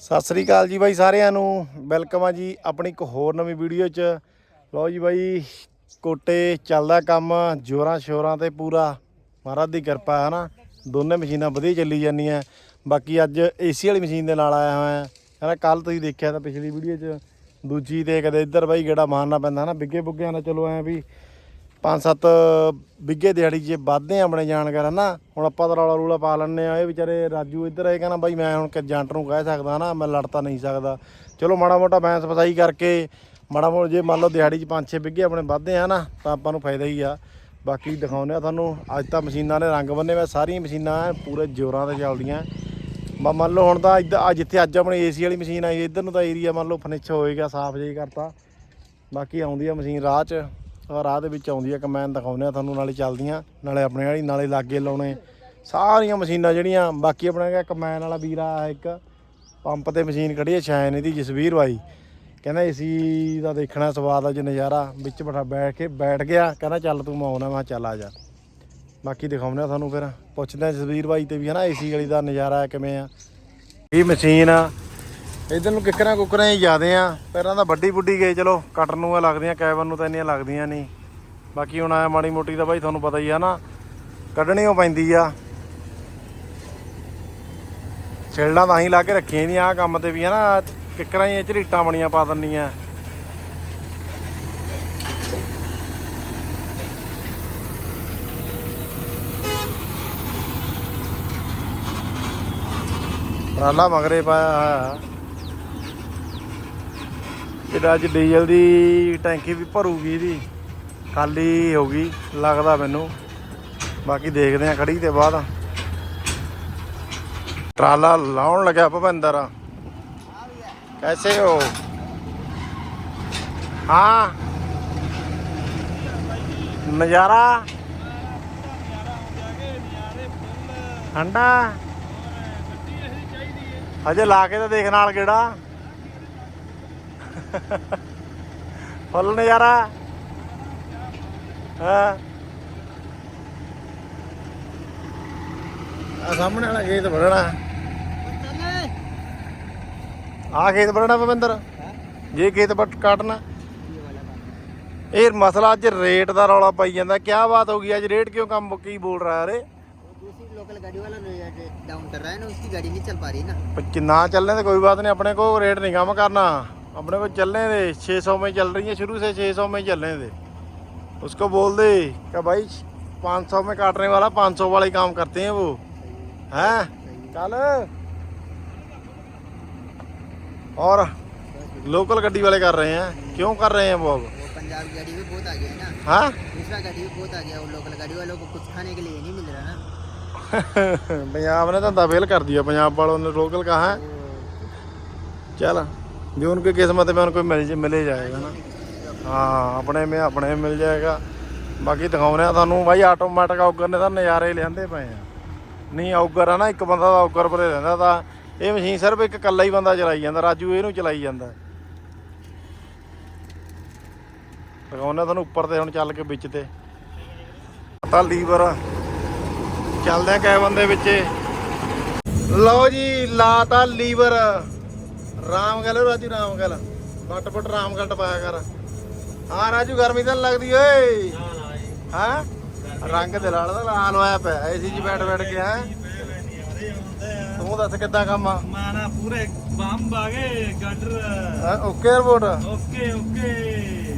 ਸਤਿ ਸ੍ਰੀ ਅਕਾਲ ਜੀ ਬਾਈ ਸਾਰਿਆਂ ਨੂੰ। ਵੈਲਕਮ ਆ ਜੀ ਆਪਣੀ ਇੱਕ ਹੋਰ ਨਵੀਂ ਵੀਡੀਓ 'ਚ। ਲਓ ਜੀ ਬਾਈ, ਕੋਟੇ ਚੱਲਦਾ ਕੰਮ, ਜੋਰਾਂ ਸ਼ੋਰਾਂ ਤੇ ਪੂਰਾ। ਮਹਾਰਾਜ ਦੀ ਕਿਰਪਾ ਹੈ ਨਾ ਦੋਨੇ ਮਸ਼ੀਨਾਂ ਵਧੀਆ ਚੱਲੀ ਜਾਂਦੀਆਂ। ਬਾਕੀ ਅੱਜ ਏਸੀ ਵਾਲੀ ਮਸ਼ੀਨ ਦੇ ਨਾਲ ਆਇਆ ਹੋਇਆ। ਹੈ ਨਾ ਕੱਲ ਤੁਸੀਂ ਦੇਖਿਆ ਤਾਂ ਪਿਛਲੀ ਵੀਡੀਓ 'ਚ। ਦੂਜੀ ਤੇ ਕਦੇ ਇੱਧਰ ਬਾਈ ਗੇੜਾ ਮਾਰਨਾ ਪੈਂਦਾ ਹੈ ਨਾ ਬਿੱਗੇ ਬੁੱਗਿਆਂ ਨਾਲ ਚਲੋ ਐ ਵੀ ਪੰਜ ਸੱਤ ਬਿੱਗੇ ਦਿਹਾੜੀ 'ਚ ਵੱਧਦੇ ਆ ਆਪਣੇ ਜਾਣਕਾਰ ਨਾ ਹੁਣ ਆਪਾਂ ਤਾਂ ਰੌਲਾ ਰੂਲਾ ਪਾ ਲੈਂਦੇ ਆ, ਇਹ ਵਿਚਾਰੇ ਰਾਜੂ ਇੱਧਰ ਇਹ ਕਹਿੰਦਾ ਬਾਈ ਮੈਂ ਹੁਣ ਕਿ ਨੂੰ ਕਹਿ ਸਕਦਾ ਨਾ ਮੈਂ ਲੜ ਤਾਂ ਨਹੀਂ ਸਕਦਾ। ਚਲੋ ਮਾੜਾ ਮੋਟਾ ਬੈਂਸ ਫਸਾਈ ਕਰਕੇ ਮਾੜਾ ਮੋਟਾ ਜੇ ਮੰਨ ਲਓ ਦਿਹਾੜੀ 'ਚ ਪੰਜ ਛੇ ਬਿੱਗੇ ਆਪਣੇ ਵੱਧਦੇ ਆ ਨਾ ਤਾਂ ਆਪਾਂ ਨੂੰ ਫਾਇਦਾ ਹੀ ਆ। ਬਾਕੀ ਦਿਖਾਉਂਦੇ ਆ ਤੁਹਾਨੂੰ, ਅੱਜ ਤਾਂ ਮਸ਼ੀਨਾਂ ਨੇ ਰੰਗ ਬੰਨੇ ਮੈਂ ਸਾਰੀਆਂ ਮਸ਼ੀਨਾਂ ਪੂਰੇ ਜ਼ੋਰਾਂ ਤੇ ਚੱਲਦੀਆਂ। ਮ- ਮੰਨ ਲਓ ਹੁਣ ਤਾਂ ਇੱਧਰ ਅੱਜ ਜਿੱਥੇ ਅੱਜ ਆਪਣੀ ਏਸੀ ਵਾਲੀ ਮਸ਼ੀਨ ਆਈ, ਇੱਧਰ ਨੂੰ ਤਾਂ ਏਰੀਆ ਮੰਨ ਲਓ ਫਰਨਿਸ਼ ਹੋਏਗਾ, ਸਾਫ਼ ਜੇ ਕਰਤਾ। ਬਾਕੀ ਆਉਂਦੀ ਆ ਮਸ਼ੀਨ ਰਾਹ 'ਚ। ਰਾਹ ਦੇ ਵਿੱਚ ਆਉਂਦੀ ਆ ਕਮੈਨ ਦਿਖਾਉਂਦੇ ਆ ਤੁਹਾਨੂੰ, ਨਾਲੇ ਚੱਲਦੀਆਂ, ਨਾਲੇ ਆਪਣੇ ਵਾਲੀ, ਨਾਲੇ ਲਾਗੇ ਲਾਉਣੇ। ਸਾਰੀਆਂ ਮਸ਼ੀਨਾਂ ਜਿਹੜੀਆਂ, ਬਾਕੀ ਆਪਣਾ ਹੈਗਾ ਕਮੈਨ ਵਾਲਾ ਵੀਰਾ ਆ ਇੱਕ ਪੰਪ ਤੇ ਮਸ਼ੀਨ ਖੜੀ ਹੈ ਸ਼ੈਨ ਇਹਦੀ, ਜਸਵੀਰ ਬਾਈ। ਕਹਿੰਦਾ ਏਸੀ ਦਾ ਦੇਖਣਾ ਸਵਾਦ ਆ, ਜੇ ਨਜ਼ਾਰਾ, ਵਿੱਚ ਬੈਠਾ ਬੈਠ ਕੇ, ਬੈਠ ਗਿਆ, ਕਹਿੰਦਾ ਚੱਲ ਤੂੰ ਮੈਂ ਆਉਣਾ, ਮੈਂ ਕਿਹਾ ਚੱਲ ਆ ਜਾ। ਬਾਕੀ ਦਿਖਾਉਂਦੇ ਆ ਤੁਹਾਨੂੰ ਫਿਰ, ਪੁੱਛਦੇ ਆ ਜਸਵੀਰ ਬਾਈ ਤੇ ਵੀ ਹਨਾ ਏਸੀ ਵਾਲੀ ਦਾ ਨਜ਼ਾਰਾ ਕਿਵੇਂ ਆ। ਇਹ ਮਸ਼ੀਨ ਆ ਇਧਰ ਨੂੰ ਕਿੱਕਰਾਂ ਕੁੱਕਰਾਂ ਹੀ ਜ਼ਿਆਦੇ ਆ। ਪਹਿਲਾਂ ਤਾਂ ਵੱਡੀ ਬੁੱਢੀ ਗਏ, ਚਲੋ ਕਟਰ ਨੂੰ ਆ ਲੱਗਦੀਆਂ, ਕੈਬਨ ਨੂੰ ਤਾਂ ਇੰਨੀਆਂ ਲੱਗਦੀਆਂ ਨਹੀਂ। ਬਾਕੀ ਹੁਣ ਆਇਆ ਮਾੜੀ ਮੋਟੀ ਦਾ ਬਾਈ ਤੁਹਾਨੂੰ ਪਤਾ ਹੀ ਆ ਨਾ ਕੱਢਣੀ ਓ ਪੈਂਦੀ ਆ। ਛੇੜਾਂ ਤਾਂ ਹੀ ਲਾ ਕੇ ਰੱਖੀਆਂ ਨਹੀਂ ਆ ਕੰਮ ਤੇ ਵੀ ਹੈ ਨਾ, ਕਿੱਕਰਾਂ ਹੀ ਝਰੀਟਾਂ ਬਣੀਆਂ ਪਾ ਦਿੰਨੀਆਂ ਰਾਲਾ ਮਗਰੇ ਪਾਇਆ ਜਿਹੜਾ ਅੱਜ ਡੀਜ਼ਲ ਦੀ ਟੈਂਕੀ ਵੀ ਭਰੂਗੀ ਇਹਦੀ। ਖਾਲੀ ਹੋ ਗਈ, ਲੱਗਦਾ ਮੈਨੂੰ। ਬਾਕੀ ਦੇਖਦੇ ਆ ਖੜੀ ਤੇ ਬਾਅਦ। ਟਰਾਲਾ ਲਾਉਣ ਲੱਗਿਆ ਭਵਿੰਦਰ ਕੈਸੇ ਹੋ? ਹਾਂ। ਨਜ਼ਾਰਾ। ਠੰਡਾ। ਅਜੇ ਲਾ ਕੇ ਤਾਂ ਦੇਖ ਨਾਲ ਕਿਹੜਾ। ਫੁੱਲ ਨਜ਼ਾਰਾ। ਆ ਸਾਹਮਣੇ ਵਾਲਾ ਖੇਤ ਵੜਣਾ ਆ ਖੇਤ ਵੜਣਾ ਪਵਿੰਦਰ। ਜੇ ਖੇਤ ਬੱਟ ਕਾਟਣਾ। ਇਹ ਮਸਲਾ ਅੱਜ ਰੇਟ ਦਾ ਰੌਲਾ ਪਾਈ ਜਾਂਦਾ। ਕੀ ਬਾਤ ਹੋ ਗਈ ਅੱਜ ਰੇਟ ਕਿਉਂ ਕੰਮ ਕੀ ਬੋਲ ਰਹਾ ਅਰੇ लोकल गाड़ी वाला डाउन कर रहा है ना उसकी गाड़ी नहीं चल पा रही ना ना चलने तो कोई बात नहीं अपने को रेट नहीं कम करना अपने को चलने दे 600 में चल रही है शुरू से 600 में चलने दे उसको बोल दे कि भाई 500 में काटने वाला 500 वाले काम करते हैं वो हैं चल और लोकल गड्डी वाले कर रहे हैं क्यों कर रहे हैं वो अब वो पंजाब गाड़ी भी बहुत आ गया है ना हाँ दूसरा गाड़ी भी बहुत आ गया वो लोकल गाड़ी वालों को कुछ खाने के लिए नहीं मिल रहा ना पंजाब ने धंधा फेल कर दिया पंजाब वालों ने लोकल कहा है चल जो उनकी किस्मत में उनको मिल मिले जाएगा ना ਹਾਂ ਆਪਣੇ ਮੇ ਆਪਣੇ ਮਿਲ ਜਾਏਗਾ ਬਾਕੀ ਦਿਖਾਉਨੇ ਆ ਤੁਹਾਨੂੰ ਬਾਈ ਆਟੋਮੈਟਿਕ ਔਗਰ ਨੇ ਤਾਂ ਨਜ਼ਾਰੇ ਲੈਂਦੇ ਪਏ ਆ ਨਹੀਂ ਔਗਰ ਆ ਨਾ ਇੱਕ ਬੰਦਾ ਦਾ ਔਗਰ ਪਰੇ ਰਹਿੰਦਾ ਤਾਂ ਇਹ ਮਸ਼ੀਨ ਸਿਰਫ ਇੱਕ ਇਕੱਲਾ ਹੀ ਬੰਦਾ ਚਲਾਈ ਜਾਂਦਾ ਰਾਜੂ ਇਹਨੂੰ ਚਲਾਈ ਜਾਂਦਾ ਦਿਖਾਉਨੇ ਤੁਹਾਨੂੰ ਉੱਪਰ ਤੇ ਹੁਣ ਚੱਲ ਕੇ ਵਿੱਚ ਤੇ ਤਾਂ ਲੀਵਰ ਚੱਲਦੇ ਆ ਕੈਬਨ ਦੇ ਵਿੱਚ ਲਓ ਜੀ ਲਾਤਾ ਲੀਵਰ ਰਾਮ ਗੱਲ ਰਾਜੂ ਰਾਮ ਗੱਲ ਬੱਟ ਬੱਟ ਰਾਮ ਗੱਲ ਟਪਾਇਆ ਕਰ। ਹਾਂ ਰਾਜੂ ਗਰਮੀ ਤਾਂ ਲੱਗਦੀ ਓਏ। ਹਾਂ? ਰੰਗ ਤੇ ਲਾਲ ਦਾ ਲਾਲ ਹੋਇਆ ਪਿਆ। ਏਸੀ 'ਚ ਬੈਠ ਬੈਠ ਕੇ ਹੈ? ਤੂੰ ਦੱਸ ਕਿੱਦਾਂ ਕੰਮ ਆ? ਮਾਨਾ ਪੂਰੇ ਬੰਬ ਆ ਗਏ girder okay report okay okay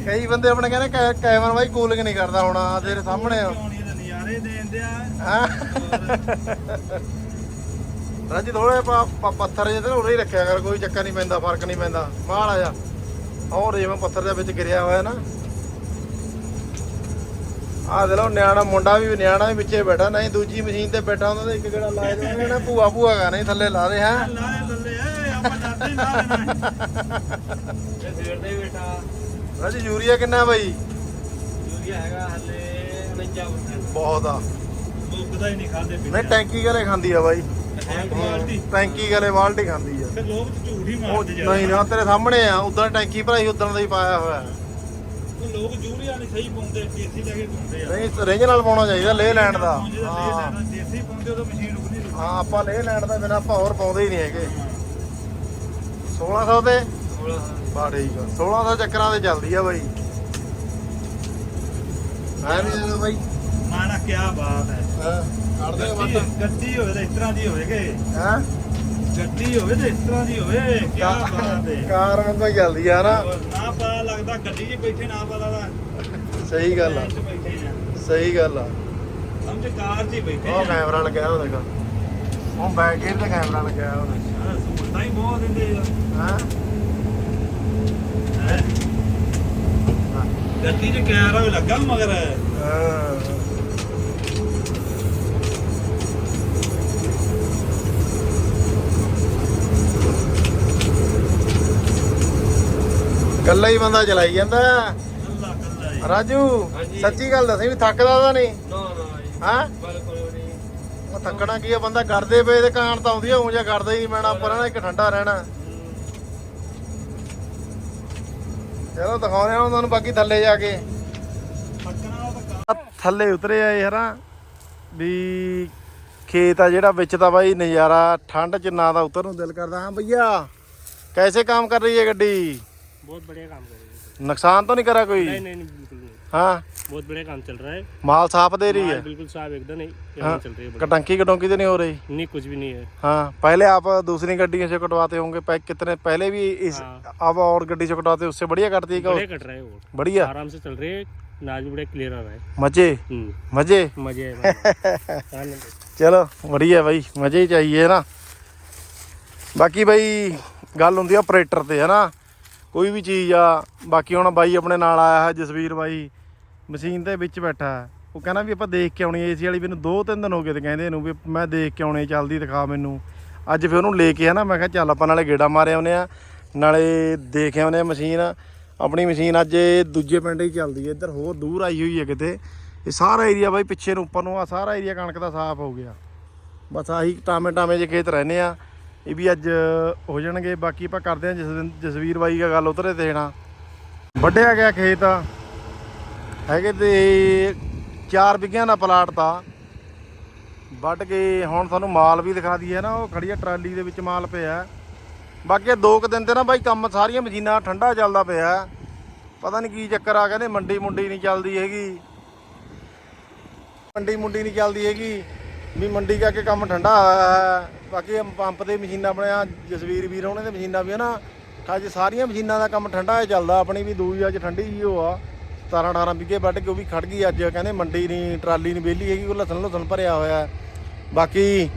ਕਈ ਬੰਦੇ ਆਪਣੇ ਕਹਿੰਦੇ ਕੈਮਰਾ ਬਾਈ ਕੂਲਿੰਗ ਨਹੀਂ ਕਰਦਾ ਹੁਣ ਤੇਰੇ ਸਾਹਮਣੇ ਦੇ ਨਜ਼ਾਰੇ ਦੇਂਦੇ ਆ ਹੈਂ? ਰਾਜੀ ਥੋੜੇ ਪੱਥਰ ਜਿਹੇ ਤੇ ਉਰੇ ਹੀ ਰੱਖਿਆ ਕਰ ਕੋਈ ਚੱਕਰ ਨਹੀਂ ਪੈਂਦਾ ਫ਼ਰਕ ਨਹੀਂ ਪੈਂਦਾ। ਮਾਲ ਆ ਜਾ ਹੋਰ ਜਿਵੇਂ ਪੱਥਰ ਦੇ ਵਿੱਚ ਗਿਰਿਆ ਹੋਇਆ ਨਾ। ਆ ਦੇ ਲੋ ਨਿਆਣਾ ਮੁੰਡਾ ਵੀ ਨਿਆਣਾ ਵੀ ਵਿੱਚੇ ਬੈਠਾ। ਨਹੀਂ ਦੂਜੀ ਮਸ਼ੀਨ ਤੇ ਬੈਠਾ ਹੁੰਦਾ ਤੇ ਇੱਕ ਜਿਹੜਾ ਲਾਏ ਦੇਵਾਂਗੇ ਨਾ ਭੂਆ ਭੂਆ ਗਾ ਨਹੀਂ ਥੱਲੇ ਲਾ ਦੇ ਹੈ ਜਾਂਦੇ ਦੇ ਰਾਜੀ ਯੂਰੀਆ ਕਿੰਨਾ ਬਾਈ? ਯੂਰੀਆ ਹੈਗਾ ਹੱਲੇ 49% ਬਹੁਤ ਆ। ਮੁੱਕਦਾ ਹੀ ਨਹੀਂ ਖਾਦੇ ਨਹੀਂ ਟੈਂਕੀ ਗਲੇ ਖਾਂਦੀ ਆ ਬਾਈ। ਟੈਂਕ ਗਲੇ ਬਾਲਟੀ ਖਾਂਦੀ ਆ। ਫਿਰ ਲੋਕ ਤਾਂ ਝੂਠ ਹੀ ਮਾਰਦੇ ਜਾ ਨਹੀਂ ਨਾ ਤੇਰੇ ਸਾਹਮਣੇ ਆ। ਉਦੋਂ ਟੈਂਕੀ ਭਰਾਈ ਉਦੋਂ ਦਾ ਹੀ ਪਾਇਆ ਹੋਇਆ। ਲੋਕ ਯੂਰੀਆ ਨਹੀਂ ਸਹੀ ਪਾਉਂਦੇ ਦੇਸੀ ਲੈ ਕੇ ਪਾਉਂਦੇ ਆ। ਨਹੀਂ ਰਿੰਜ ਨਾਲ ਪਾਉਣਾ ਚਾਹੀਦਾ ਲੇ ਲੈਂਡ ਦਾ। ਹਾਂ। ਲੈਣਾ ਦੇਸੀ ਪਾਉਂਦੇ ਉਦੋਂ ਮਸ਼ੀਨ ਰੁਕਦੀ ਨਹੀਂ। ਹਾਂ ਆਪਾਂ ਲੇ ਲੈਂਡ ਦਾ ਬਿਨਾ ਆਪਾਂ ਹੋਰ ਪਾਉਂਦੇ ਹੀ ਨਹੀਂ ਹੈਗੇ। 1600 ਤੇ? 16 ਬਾ ਠੀਕ ਆ। 1600 ਚੱਕਰਾਂ ਤੇ ਚੱਲਦੀ ਆ ਬਾਈ। ਨਹੀਂ ਬਾਈ। ਮਾਣਾ ਕੀ ਬਾਤ ਹੈ। ਕੱਢਦੇ ਗੱਡੀ ਗੱਡੀ ਹੋਵੇ ਤਾਂ ਇਸ ਤਰ੍ਹਾਂ ਦੀ ਹੋਵੇਗੇ ਹਾਂ? ਗੱਡੀ ਹੋਵੇ ਤਾਂ ਇਸ ਤਰ੍ਹਾਂ ਦੀ ਹੋਵੇ ਕੀ ਬਾਤ ਹੈ। ਕਾਰ ਹੀ ਚੱਲਦੀ ਆ ਨਾ। ਹੋਰ ਨਾ ਪਤਾ ਲੱਗਦਾ ਗੱਡੀ 'ਚ ਬੈਠੇ ਨਾ ਪਤਾ ਲੱਗਦਾ ਸਹੀ ਗੱਲ ਆ। ਬੈਠੇ ਸਹੀ ਗੱਲ ਆ। ਸਮਝ ਕਾਰ 'ਚ ਹੀ ਬੈਠੇ ਉਹ ਆ। ਕੈਮਰਾ ਲੱਗਿਆ ਉਹ ਦੇਖੋ। ਉਹ ਬੈਕ ਗੇਅਰ ਤੇ ਕੈਮਰਾ ਲੱਗਿਆ ਉਹ ਹਾਂ, ਸਹੂਲਤਾਂ ਹੀ ਬਹੁਤ ਦਿੰਦੇ ਆ। ਹਾਂ? ਹੈਂ। ਗੱਡੀ 'ਚ ਕੈਮਰਾ ਵੀ ਲੱਗਾ ਮਗਰ। ਹਾਂ। ਕੱਲਾ ਹੀ ਬੰਦਾ ਚਲਾਈ ਜਾਂਦਾ। ਕੱਲਾ ਕੱਲਾ ਹੀ ਰਾਜੂ ਸੱਚੀ ਗੱਲ ਦੱਸੀ ਵੀ ਥੱਕਦਾ ਤਾਂ ਨਹੀਂ। ਨਾ ਨਾ ਹਾਂ? ਬਿਲਕੁਲ ਨਹੀਂ। ਉਹ ਕੀ ਆ ਬੰਦਾ ਕਰਦੇ ਪਏ ਤੇ ਕਾਣ ਤਾਂ ਆਉਂਦੀ ਆ ਉਂਝ ਕਰਦਾ ਹੀ ਮੈਣਾ ਪਰ ਇੱਕ ਠੰਡਾ ਰਹਿਣਾ। ਚਲੋ ਦਿਖਾਉਂਦੇ ਆ ਤੁਹਾਨੂੰ ਬਾਕੀ ਥੱਲੇ ਜਾ ਕੇ। ਥੱਲੇ ਉਤਰੇ ਆਏ ਹਰਾ ਵੀ ਖੇਤ ਆ ਜਿਹੜਾ ਵਿੱਚ ਤਾਂ ਬਾਈ ਨਜ਼ਾਰਾ ਠੰਡ ਚ ਨਾ ਤਾਂ ਉਤਰ ਨੂੰ ਦਿਲ ਕਰਦਾ। ਹਾਂ ਭਈਆ ਕੈਸੇ ਕੰਮ ਕਰ ਰਹੀ ਹੈ ਗੱਡੀ? बहुत बढ़िया काम कर रही है नुकसान तो नहीं करा कोई नहीं नहीं नहीं बिल्कुल नहीं हाँ बहुत बढ़िया काम चल रहा है माल साफ दे रही है माल बिल्कुल साफ एकदम नहीं हाँ चल रही है बढ़िया। कटंकी कटोंकी तो नहीं हो रही नहीं कुछ भी नहीं है हाँ पहले आप दूसरी गड्डियों से कटवाते होंगे पैक कितने पहले भी इस हाँ। अब और गड्डी से कटवाते उससे बढ़िया कटती है क्या बढ़िया कट रहा है वो बढ़िया आराम से चल रही है नाज भी बढ़िया क्लियर आ रहा है मजे हम्म, मजे मजे है भाई। आनंद है। ਚਲੋ ਵਧੀਆ ਬਾਈ ਮਜ਼ੇ ਹੀ ਚਾਹੀਏ ਨਾ ਬਾਕੀ ਬਾਈ ਗੱਲ ਹੁੰਦੀ ਆ ਆਪਰੇਟਰ ਤੇ ਹਨਾ ਕੋਈ ਵੀ ਚੀਜ਼ ਆ, ਬਾਕੀ ਹੁਣ ਬਾਈ ਆਪਣੇ ਨਾਲ ਆਇਆ ਹੈ, ਜਸਵੀਰ ਬਾਈ ਮਸ਼ੀਨ ਦੇ ਵਿੱਚ ਬੈਠਾ ਹੈ। ਉਹ ਕਹਿੰਦਾ ਵੀ ਆਪਾਂ ਦੇਖ ਕੇ ਆਉਣੀ ਏਸੀ ਵਾਲੀ ਮੈਨੂੰ ਦੋ ਤਿੰਨ ਦਿਨ ਹੋ ਗਏ ਤੇ ਕਹਿੰਦੇ ਇਹਨੂੰ ਵੀ ਮੈਂ ਦੇਖ ਕੇ ਆਉਣੇ ਚੱਲਦੀ ਦਿਖਾ ਮੈਨੂੰ। ਅੱਜ ਫਿਰ ਉਹਨੂੰ ਲੈ ਕੇ ਆ ਨਾ, ਮੈਂ ਕਿਹਾ ਚੱਲ ਆਪਾਂ ਨਾਲੇ ਗੇੜਾ ਮਾਰੇ ਆਉਨੇ ਆ ਨਾਲੇ ਦੇਖ ਆਉਨੇ ਆ ਮਸ਼ੀਨ। ਆਪਣੀ ਮਸ਼ੀਨ ਅੱਜ ਇਹ ਦੂਜੇ ਪਿੰਡ ਹੀ ਚੱਲਦੀ ਹੈ, ਇੱਧਰ ਹੋਰ ਦੂਰ ਆਈ ਹੋਈ ਹੈ ਕਿਤੇ। ਇਹ ਸਾਰਾ ਏਰੀਆ ਬਾਈ ਪਿੱਛੇ ਨੂੰ, ਉੱਪਰ ਨੂੰ ਆ, ਸਾਰਾ ਏਰੀਆ ਕਣਕ ਦਾ ਸਾਫ਼ ਹੋ ਗਿਆ। ਬਸ ਆਹੀ ਟਾਮੇ ਟਾਮੇ ਜੇ ਖੇਤ ਰਹਿੰਦੇ ਆ। ਇਹ ਵੀ ਅੱਜ ਹੋ ਜਾਣਗੇ, ਬਾਕੀ ਆਪਾਂ ਕਰਦੇ ਆ ਜਸਵਿੰ- ਜਸਵੀਰ ਬਾਈ ਦਾ ਗੱਲ ਉਤਰੇ ਦੇਣਾ ਵੱਢਿਆ ਗਿਆ ਖੇਤ। ਹੈਗੇ ਤੇ 4 ਵਿਗਿਆਂ ਦਾ ਪਲਾਟ ਤਾਂ। ਵੱਢ ਕੇ ਹੁਣ ਤੁਹਾਨੂੰ ਮਾਲ ਵੀ ਦਿਖਾ ਦਈਏ ਨਾ, ਉਹ ਖੜੀ ਆ ਟਰਾਲੀ ਦੇ ਵਿੱਚ ਮਾਲ ਪਿਆ। ਬਾਕੀ ਦੋ ਕੁ ਦਿਨ ਤੇ ਨਾ ਬਾਈ ਕੰਮ ਸਾਰੀਆਂ ਮਸ਼ੀਨਾਂ ਠੰਡਾ ਚੱਲਦਾ ਪਿਆ। ਪਤਾ ਨਹੀਂ ਕੀ ਚੱਕਰ ਆ, ਕਹਿੰਦੇ ਮੰਡੀ ਮੁੰਡੀ ਨਹੀਂ ਚੱਲਦੀ ਹੈਗੀ। ਮੰਡੀ ਮੁੰਡੀ ਨਹੀਂ ਚੱਲਦੀ ਹੈਗੀ, ਵੀ ਮੰਡੀ ਕਰਕੇ ਕੰਮ ਠੰਡਾ ਹੋਇਆ ਹੈ। ਬਾਕੀ ਪੰਪ ਦੇ ਮਸ਼ੀਨਾਂ ਆਪਣੇ ਆ, ਜਸਵੀਰ ਵੀਰ ਉਹਨਾਂ ਦੇ ਮਸ਼ੀਨਾਂ ਵੀ ਹੈ ਨਾ, ਅੱਜ ਸਾਰੀਆਂ ਮਸ਼ੀਨਾਂ ਦਾ ਕੰਮ ਠੰਡਾ ਹੀ ਚੱਲਦਾ, ਆਪਣੀ ਵੀ ਦੂਈ ਅੱਜ ਠੰਡੀ ਜੀ ਉਹ ਆ 17 18 ਵਿਗੇ ਵੱਢ ਕੇ ਉਹ ਵੀ ਖੜ ਗਈ ਅੱਜ, ਕਹਿੰਦੇ ਮੰਡੀ ਨਹੀਂ ਟਰਾਲੀ ਨਹੀਂ ਵਿਹਲੀ ਹੈਗੀ, ਉਹ ਲਸਣ ਲਸਣ ਭਰਿਆ ਹੋਇਆ ਬਾਕੀ